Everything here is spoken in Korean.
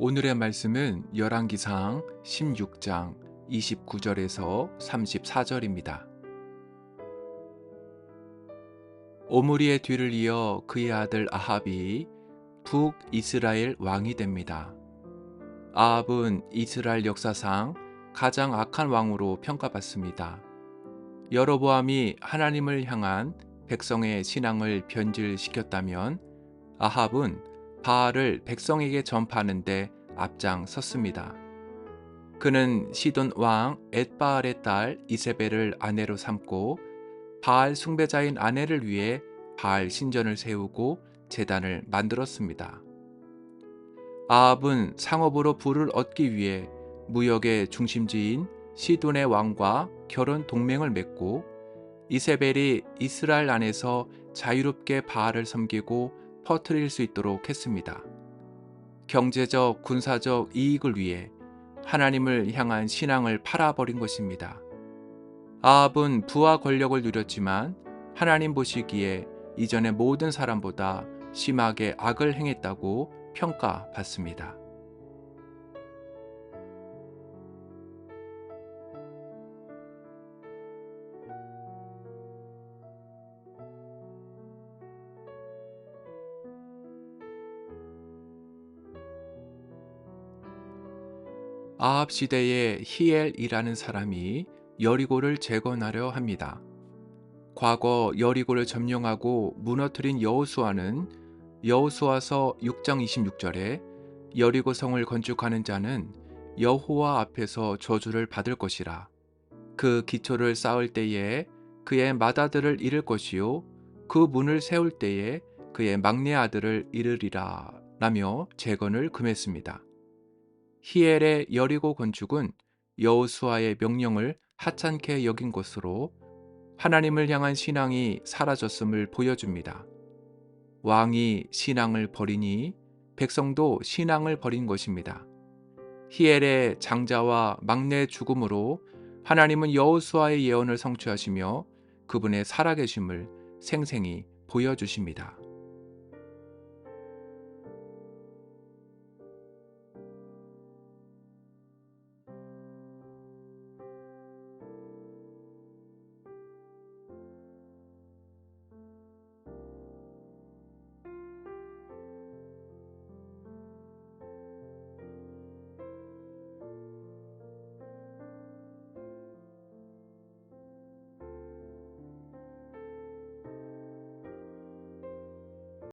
오늘의 말씀은 열왕기상 16장 29절에서 34절입니다. 오므리의 뒤를 이어 그의 아들 아합이 북 이스라엘 왕이 됩니다. 아합은 이스라엘 역사상 가장 악한 왕으로 평가받습니다. 여로보암이 하나님을 향한 백성의 신앙을 변질시켰다면 아합은 바알을 백성에게 전파하는데 앞장섰습니다. 그는 시돈 왕 엣바알의 딸 이세벨을 아내로 삼고 바알 숭배자인 아내를 위해 바알 신전을 세우고 제단을 만들었습니다. 아합은 상업으로 부를 얻기 위해 무역의 중심지인 시돈의 왕과 결혼 동맹을 맺고 이세벨이 이스라엘 안에서 자유롭게 바알을 섬기고 퍼뜨릴 수 있도록 했습니다. 경제적, 군사적 이익을 위해 하나님을 향한 신앙을 팔아버린 것입니다. 아합은 부와 권력을 누렸지만 하나님 보시기에 이전의 모든 사람보다 심하게 악을 행했다고 평가받습니다. 아합 시대에 히엘이라는 사람이 여리고를 재건하려 합니다. 과거 여리고를 점령하고 무너뜨린 여호수아는 여호수아서 6장 26절에 여리고 성을 건축하는 자는 여호와 앞에서 저주를 받을 것이라. 그 기초를 쌓을 때에 그의 맏아들을 잃을 것이요 그 문을 세울 때에 그의 막내 아들을 잃으리라 라며 재건을 금했습니다. 히엘의 여리고 건축은 여호수아의 명령을 하찮게 여긴 것으로 하나님을 향한 신앙이 사라졌음을 보여줍니다. 왕이 신앙을 버리니 백성도 신앙을 버린 것입니다. 히엘의 장자와 막내 죽음으로 하나님은 여호수아의 예언을 성취하시며 그분의 살아계심을 생생히 보여주십니다.